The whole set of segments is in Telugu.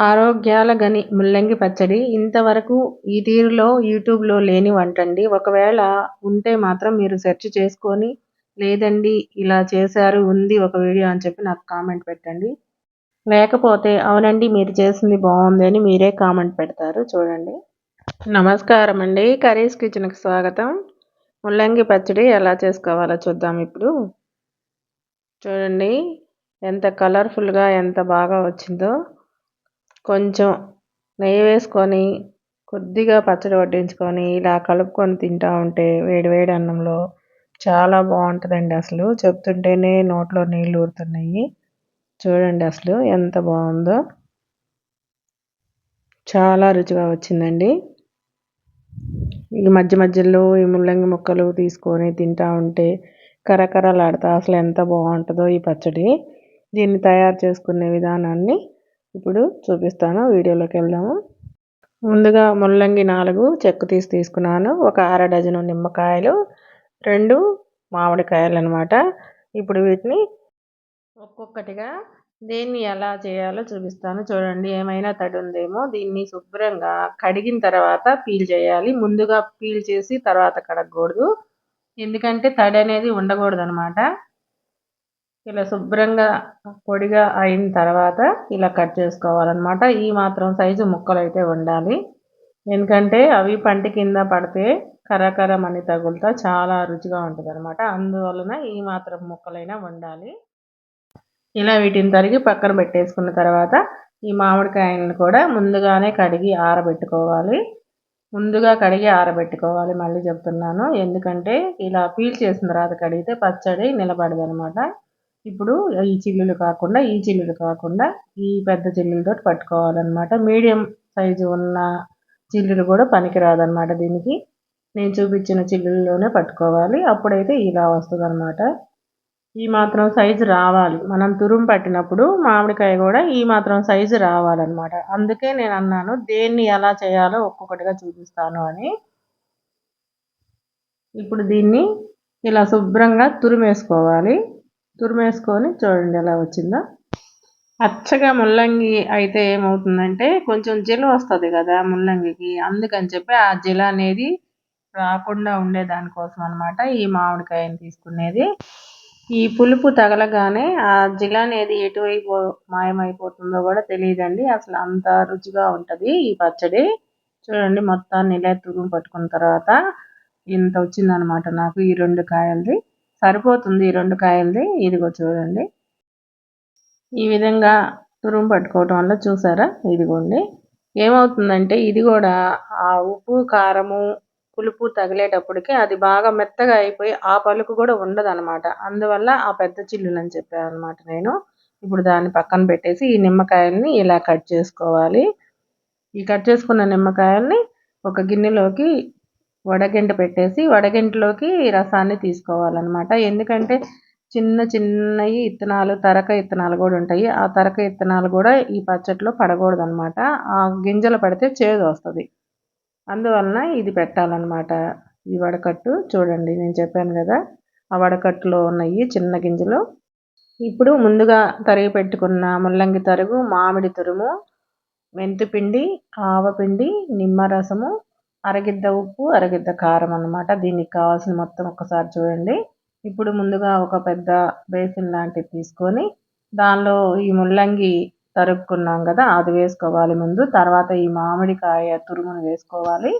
ఆరోగ్యాల గని ముల్లంగి పచ్చడి. ఇంతవరకు ఈ తీరులో యూట్యూబ్లో లేని వంటండి ఒకవేళ ఉంటే మాత్రం మీరు సెర్చ్ చేసుకొని లేదండి ఇలా చేశారు ఉంది ఒక వీడియో అని చెప్పి నాకు కామెంట్ పెట్టండి. లేకపోతే అవునండి మీరు చేసింది బాగుంది అని మీరే కామెంట్ పెడతారు. చూడండి. నమస్కారం అండి కర్రీస్ కిచెన్కి స్వాగతం. ముల్లంగి పచ్చడి ఎలా చేసుకోవాలో చూద్దాం ఇప్పుడు. చూడండి. ఎంత కలర్ఫుల్గా ఎంత బాగా వచ్చిందో. కొంచెం నెయ్యి వేసుకొని కొద్దిగా పచ్చడి వడ్డించుకొని ఇలా కలుపుకొని తింటూ ఉంటే వేడి వేడి అన్నంలో చాలా బాగుంటుందండి అసలు. చెప్తుంటేనే నోట్లో నీళ్ళు ఊరుతున్నాయి. చూడండి అసలు ఎంత బాగుందో. చాలా రుచిగా వచ్చిందండి. ఈ మధ్య మధ్యలో ఈ ముల్లంగి ముక్కలు తీసుకొని తింటూ ఉంటే కరకరలాడుతా అసలు ఎంత బాగుంటుందో ఈ పచ్చడి. దీన్ని తయారు చేసుకునే విధానాన్ని ఇప్పుడు చూపిస్తాను వీడియోలోకి వెళ్దాము. ముందుగా ముల్లంగి నాలుగు చెక్కు తీసి తీసుకున్నాను. ఒక అర డజను నిమ్మకాయలు రెండు మామిడికాయలు అనమాట ఇప్పుడు వీటిని ఒక్కొక్కటిగా దేన్ని ఎలా చేయాలో చూపిస్తాను. చూడండి ఏమైనా తడి ఉందేమో. దీన్ని శుభ్రంగా కడిగిన తర్వాత పీల్ చేయాలి. ముందుగా పీల్ చేసి తర్వాత కడగకూడదు. ఎందుకంటే తడి అనేది ఉండకూడదు అనమాట ఇలా శుభ్రంగా పొడిగా అయిన తర్వాత ఇలా కట్ చేసుకోవాలన్నమాట. ఈ మాత్రం సైజు ముక్కలు అయితే ఉండాలి. ఎందుకంటే అవి పంటి కింద పడితే కరకరమని తగులుతా చాలా రుచిగా ఉంటుంది అనమాట అందువలన ఈ మాత్రం ముక్కలైనా ఉండాలి ఇలా వీటిని తరిగి పక్కన పెట్టేసుకున్న తర్వాత ఈ మామిడికాయలను కూడా ముందుగానే కడిగి ఆరబెట్టుకోవాలి. ముందుగా కడిగి ఆరబెట్టుకోవాలి మళ్ళీ చెప్తున్నాను. ఎందుకంటే ఇలా పీల్ చేసిన తర్వాత కడిగితే పచ్చడి నిలబడదనమాట ఇప్పుడు ఈ చిల్లులు కాకుండా ఈ చిల్లులు కాకుండా ఈ పెద్ద చిల్లులతో పట్టుకోవాలన్నమాట. మీడియం సైజు ఉన్న చిల్లులు కూడా పనికిరాదనమాట దీనికి. నేను చూపించిన చిల్లుల్లోనే పట్టుకోవాలి. అప్పుడైతే ఇలా వస్తుంది అనమాట ఈ మాత్రం సైజు రావాలి. మనం తురుము పట్టినప్పుడు మామిడికాయ కూడా ఈ మాత్రం సైజు రావాలన్నమాట. అందుకే నేను అన్నాను దేన్ని ఎలా చేయాలో ఒక్కొక్కటిగా చూపిస్తాను అని. ఇప్పుడు దీన్ని ఇలా శుభ్రంగా తురిమేసుకోవాలి. తురిమేసుకొని చూడండి ఎలా వచ్చిందో. అచ్చగా ముల్లంగి అయితే ఏమవుతుందంటే కొంచెం జిల వస్తుంది కదా ముల్లంగికి. అందుకని చెప్పి ఆ జిల అనేది రాకుండా ఉండే దానికోసం అనమాట ఈ మామిడికాయని తీసుకునేది. ఈ పులుపు తగలగానే ఆ జిల అనేది ఎటువైపు మాయమైపోతుందో కూడా తెలియదండి. అసలు అంత రుచిగా ఉంటుంది ఈ పచ్చడి. చూడండి మొత్తాన్ని ఇలా తురుము పట్టుకున్న తర్వాత ఇంత వచ్చిందనమాట నాకు ఈ రెండు కాయలది. సరిపోతుంది ఈ రెండు కాయలది. ఇదిగో చూడండి. ఈ విధంగా తురుము పట్టుకోవటం వల్ల చూసారా? ఇదిగోండి. ఏమవుతుందంటే ఇది కూడా ఆ ఉప్పు కారము పులుపు తగిలేటప్పటికి అది బాగా మెత్తగా అయిపోయి ఆ పలుకు కూడా ఉండదు అనమాట అందువల్ల ఆ పెద్ద చిల్లులు అని చెప్పాను అనమాట నేను. ఇప్పుడు దాన్ని పక్కన పెట్టేసి ఈ నిమ్మకాయల్ని ఇలా కట్ చేసుకోవాలి. ఈ కట్ చేసుకున్న నిమ్మకాయల్ని ఒక గిన్నెలోకి వడగంట పెట్టేసి వడగంటలోకి రసాన్ని తీసుకోవాలన్నమాట. ఎందుకంటే చిన్న చిన్నవి ఇత్తనాలు తరక ఇత్తనాలు కూడా ఉంటాయి. ఆ తరక ఇత్తనాలు కూడా ఈ పచ్చట్లో పడకూడదు అనమాట ఆ గింజలు పడితే చేదు వస్తుంది. అందువలన ఇది పెట్టాలన్నమాట. ఈ వడకట్టు చూడండి నేను చెప్పాను కదా ఆ వడకట్టులో ఉన్నాయి చిన్న గింజలు. ఇప్పుడు ముందుగా తరిగి పెట్టుకున్న ముల్లంగి తరుగు మామిడి తురుము మెంతిపిండి ఆవపిండి నిమ్మరసము అరగిద్ద ఉప్పు అరగిద్ద కారం అనమాట దీనికి కావాల్సిన మొత్తం ఒకసారి చూడండి. ఇప్పుడు ముందుగా ఒక పెద్ద బేసిన్ లాంటిది తీసుకొని దానిలో ఈ ముల్లంగి తరుక్కున్నాం కదా అది వేసుకోవాలి ముందు. తర్వాత ఈ మామిడికాయ తురుమును వేసుకోవాలి.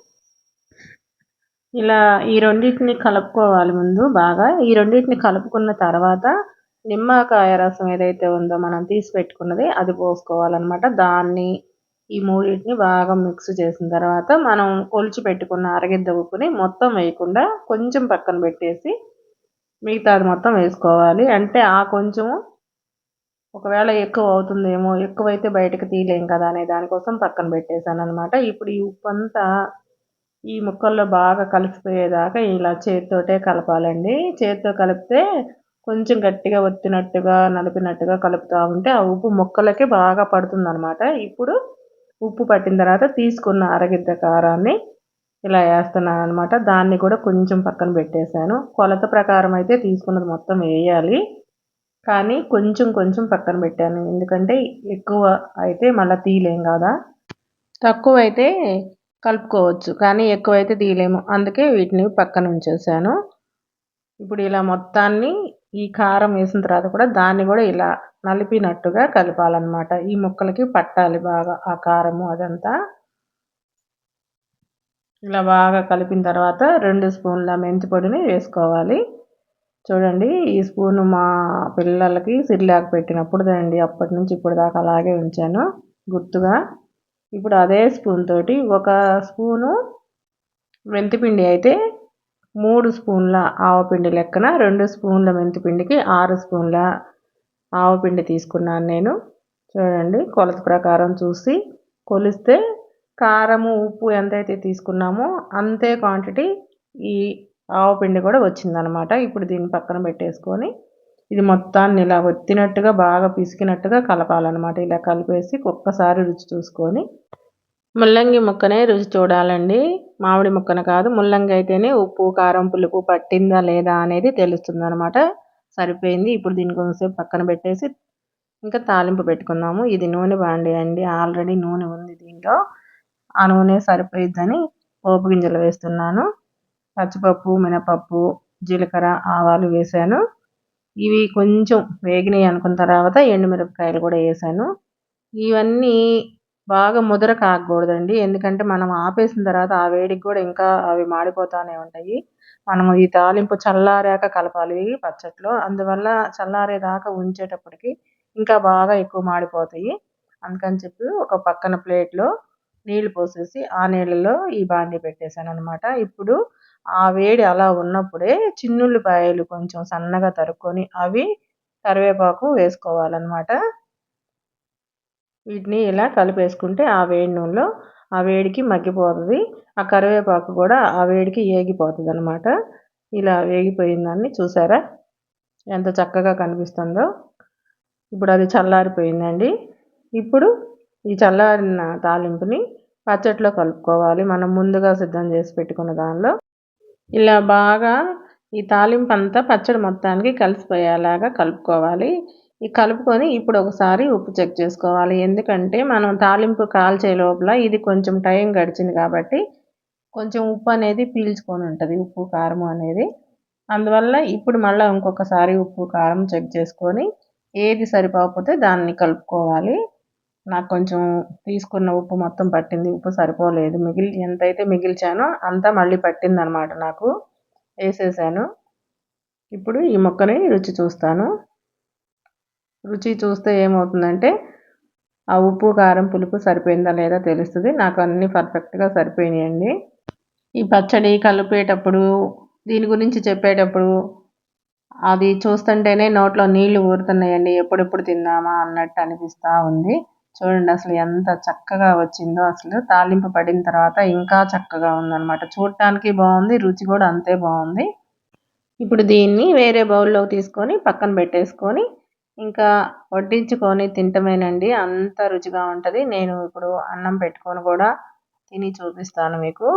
ఇలా ఈ రెండింటిని కలుపుకోవాలి ముందు బాగా. ఈ రెండింటిని కలుపుకున్న తర్వాత నిమ్మకాయ రసం ఏదైతే ఉందో మనం తీసి పెట్టుకున్నది అది పోసుకోవాలన్నమాట. దాన్ని ఈ మూడింటిని బాగా మిక్స్ చేసిన తర్వాత మనం కొలిచి పెట్టుకున్న అరగిద్ద ఉప్పుని మొత్తం వేయకుండా కొంచెం పక్కన పెట్టేసి మిగతాది మొత్తం వేసుకోవాలి. అంటే ఆ కొంచెము ఒకవేళ ఎక్కువ అవుతుందేమో ఎక్కువైతే బయటకు తీయలేం కదా అనే దానికోసం పక్కన పెట్టేశాను అనమాట ఇప్పుడు ఈ ఉప్పు అంతా ఈ ముక్కల్లో బాగా కలిసిపోయేదాకా ఇలా చేతితోటే కలపాలండి. చేతితో కలిపితే కొంచెం గట్టిగా ఒత్తినట్టుగా నలిపినట్టుగా కలుపుతూ ఉంటే ఆ ఉప్పు ముక్కలకి బాగా పడుతుంది అనమాట ఇప్పుడు ఉప్పు పట్టిన తర్వాత తీసుకున్న అరగిద్ద కారాన్ని ఇలా వేస్తున్నాను అనమాట దాన్ని కూడా కొంచెం పక్కన పెట్టేశాను. కొలత ప్రకారం అయితే తీసుకున్నది మొత్తం వేయాలి. కానీ కొంచెం కొంచెం పక్కన పెట్టాను. ఎందుకంటే ఎక్కువ అయితే మళ్ళీ తీయలేం కదా. తక్కువ అయితే కలుపుకోవచ్చు. కానీ ఎక్కువైతే తీయలేము. అందుకే వీటిని పక్కన ఉంచేసాను ఇప్పుడు ఇలా మొత్తాన్ని ఈ కారం వేసిన తర్వాత కూడా దాన్ని కూడా ఇలా నలిపినట్టుగా కలపాలన్నమాట. ఈ ముక్కలకి పట్టాలి బాగా ఆ కారము అదంతా. ఇలా బాగా కలిపిన తర్వాత రెండు స్పూన్ల మెంతి పొడిని వేసుకోవాలి. చూడండి ఈ స్పూను మా పిల్లలకి సిర్లాక్ పెట్టినప్పుడు అండి అప్పటి నుంచి ఇప్పుడు దాకా అలాగే ఉంచాను గుర్తుగా. ఇప్పుడు అదే స్పూన్ తోటి ఒక స్పూను మెంతిపిండి అయితే మూడు స్పూన్ల ఆవపిండి లెక్కన రెండు స్పూన్ల మెంతిపిండికి ఆరు స్పూన్ల ఆవపిండి తీసుకున్నాను నేను. చూడండి కొలత ప్రకారం చూసి కొలిస్తే కారము ఉప్పు ఎంతైతే తీసుకున్నామో అంతే క్వాంటిటీ ఈ ఆవపిండి కూడా వచ్చిందనమాట. ఇప్పుడు దీన్ని పక్కన పెట్టేసుకొని ఇది మొత్తాన్ని ఇలా ఒత్తినట్టుగా బాగా పిసికినట్టుగా కలపాలన్నమాట. ఇలా కలిపేసి ఒక్కసారి రుచి చూసుకొని ముల్లంగి ముక్కనే రుచి చూడాలండి. మామిడి ముక్కను కాదు ముల్లంగి అయితేనే ఉప్పు కారం పులుపు పట్టిందా లేదా అనేది తెలుస్తుంది అనమాట సరిపోయింది. ఇప్పుడు దీని కొంచెంసేపు పక్కన పెట్టేసి ఇంకా తాలింపు పెట్టుకుందాము. ఇది నూనె బాండి అండి ఆల్రెడీ నూనె ఉంది దీంట్లో. ఆ నూనె సరిపోయిద్దని పోపు గింజలు వేస్తున్నాను. పచ్చిపప్పు మినపప్పు జీలకర్ర ఆవాలు వేసాను. ఇవి కొంచెం వేగినాయి అనుకున్న తర్వాత ఎండుమిరపకాయలు కూడా వేసాను. ఇవన్నీ బాగా ముదర కాకూడదండి ఎందుకంటే మనం ఆపేసిన తర్వాత ఆ వేడికి కూడా ఇంకా అవి మాడిపోతూనే ఉంటాయి. మనము ఈ తాలింపు చల్లారాక కలపాలి పచ్చట్లో. అందువల్ల చల్లారేదాకా ఉంచేటప్పటికి ఇంకా బాగా ఎక్కువ మాడిపోతాయి. అందుకని చెప్పి ఒక పక్కన ప్లేట్లో నీళ్ళు పోసేసి ఆ నీళ్ళలో ఈ బాండీ పెట్టేశాను అనమాట ఇప్పుడు ఆ వేడి అలా ఉన్నప్పుడే చిన్నుల్లిపాయలు కొంచెం సన్నగా తరుక్కొని అవి కరివేపాకు వేసుకోవాలన్నమాట. వీటిని ఇలా కలిపేసుకుంటే ఆ వేడి నూనెలో ఆ వేడికి మగ్గిపోతుంది. ఆ కరివేపాకు కూడా ఆ వేడికి ఏగిపోతుంది అనమాట ఇలా వేగిపోయిందాన్ని చూసారా? ఎంత చక్కగా కనిపిస్తుందో. ఇప్పుడు అది చల్లారిపోయిందండి. ఇప్పుడు ఈ చల్లారిన తాలింపుని పచ్చట్లో కలుపుకోవాలి. మనం ముందుగా సిద్ధం చేసి పెట్టుకున్న దానిలో ఇలా బాగా ఈ తాలింపు అంతా పచ్చడి మొత్తానికి కలిసిపోయేలాగా కలుపుకోవాలి. కలుపుకొని ఇప్పుడు ఒకసారి ఉప్పు చెక్ చేసుకోవాలి. ఎందుకంటే మనం తాలింపు కాల్చే లోపల ఇది కొంచెం టైం గడిచింది కాబట్టి కొంచెం ఉప్పు అనేది పీల్చుకొని ఉంటుంది ఉప్పు కారం అనేది. అందువల్ల ఇప్పుడు మళ్ళీ ఇంకొకసారి ఉప్పు కారం చెక్ చేసుకొని ఏది సరిపోకపోతే దాన్ని కలుపుకోవాలి. నాకు కొంచెం తీసుకున్న ఉప్పు మొత్తం పట్టింది ఉప్పు సరిపోలేదు. మిగిలి ఎంతైతే మిగిల్చానో అంతా మళ్ళీ పట్టిందనమాట నాకు. వేసేసాను. ఇప్పుడు ఈ మొక్కని రుచి చూస్తాను. రుచి చూస్తే ఏమవుతుందంటే ఆ ఉప్పు కారం పులుపు సరిపోయిందా లేదా తెలుస్తుంది. నాకు అన్నీ పర్ఫెక్ట్గా సరిపోయినాయండి. ఈ పచ్చడి కలిపేటప్పుడు దీని గురించి చెప్పేటప్పుడు అది చూస్తుంటేనే నోట్లో నీళ్ళు ఊరుతున్నాయండి. ఎప్పుడెప్పుడు తిందామా అన్నట్టు అనిపిస్తూ ఉంది. చూడండి అసలు ఎంత చక్కగా వచ్చిందో అసలు. తాలింపు పడిన తర్వాత ఇంకా చక్కగా ఉందన్నమాట. చూడటానికి బాగుంది రుచి కూడా అంతే బాగుంది. ఇప్పుడు దీన్ని వేరే బౌల్లోకి తీసుకొని పక్కన పెట్టేసుకొని ఇంకా వడ్డించుకొని తింటమేనండి. అంత రుచిగా ఉంటుంది. నేను ఇప్పుడు అన్నం పెట్టుకొని కూడా తిని చూపిస్తాను మీకు.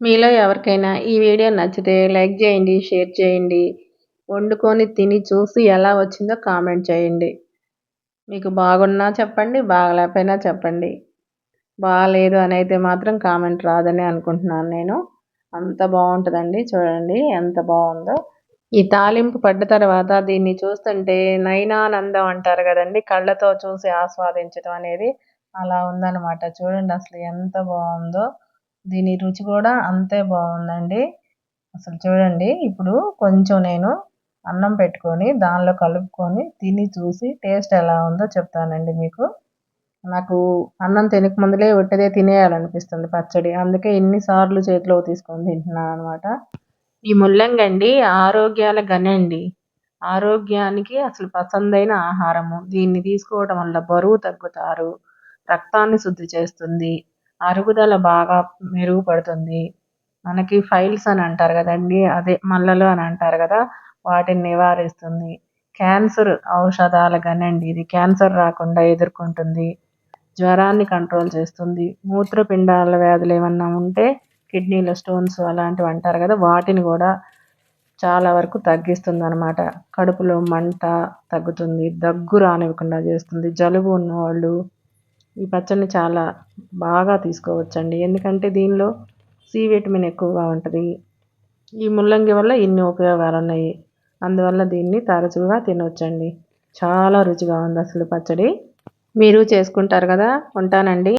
మీలో ఎవరికైనా ఈ వీడియో నచ్చితే లైక్ చేయండి షేర్ చేయండి. వండుకొని తిని చూసి ఎలా వచ్చిందో కామెంట్ చేయండి. మీకు బాగున్నా చెప్పండి బాగలేకపోయినా చెప్పండి. బాగాలేదు అని అయితే మాత్రం కామెంట్ రాదని అనుకుంటున్నాను నేను. అంత బాగుంటుందండి. చూడండి ఎంత బాగుందో. ఈ తాలింపు పడ్డ తర్వాత దీన్ని చూస్తుంటే నయనానందం అంటారు కదండి. కళ్ళతో చూసి ఆస్వాదించడం అనేది అలా ఉందన్నమాట. చూడండి అసలు ఎంత బాగుందో. దీని రుచి కూడా అంతే బాగుందండి. అసలు చూడండి ఇప్పుడు కొంచెం నేను అన్నం పెట్టుకొని దానిలో కలుపుకొని తిని చూసి టేస్ట్ ఎలా ఉందో చెప్తానండి మీకు. నాకు అన్నం తినక ముందులే ఒట్టిదే తినేయాలనిపిస్తుంది పచ్చడి. అందుకే ఎన్నిసార్లు చేతిలో తీసుకొని తింటున్నాను అనమాట ఈ ముల్లంగండి అండి ఆరోగ్యాల గనండి ఆరోగ్యానికి అసలు పసందైన ఆహారము. దీన్ని తీసుకోవడం వల్ల బరువు తగ్గుతారు రక్తాన్ని శుద్ధి చేస్తుంది అరుగుదల బాగా మెరుగుపడుతుంది. మనకి ఫైల్స్ అని అంటారు కదండి అదే మల్లలు అని అంటారు కదా వాటిని నివారిస్తుంది. క్యాన్సర్ ఔషధాల గనండి ఇది. క్యాన్సర్ రాకుండా ఎదుర్కొంటుంది. జ్వరాన్ని కంట్రోల్ చేస్తుంది. మూత్రపిండాల వ్యాధులు ఏమన్నా ఉంటే కిడ్నీలో స్టోన్స్ అలాంటివి అంటారు కదా వాటిని కూడా చాలా వరకు తగ్గిస్తుంది అనమాట కడుపులో మంట తగ్గుతుంది దగ్గు రానివ్వకుండా చేస్తుంది. జలుబు ఉన్నవాళ్ళు ఈ పచ్చడిని చాలా బాగా తీసుకోవచ్చండి. ఎందుకంటే దీనిలో సి విటమిన్ ఎక్కువగా ఉంటుంది. ఈ ముల్లంగి వల్ల ఇన్ని ఉపయోగాలు ఉన్నాయి. అందువల్ల దీన్ని తరచుగా తినవచ్చండి చాలా రుచిగా ఉంది అసలు పచ్చడి. మీరు చేసుకుంటారు కదా ఉంటానండి.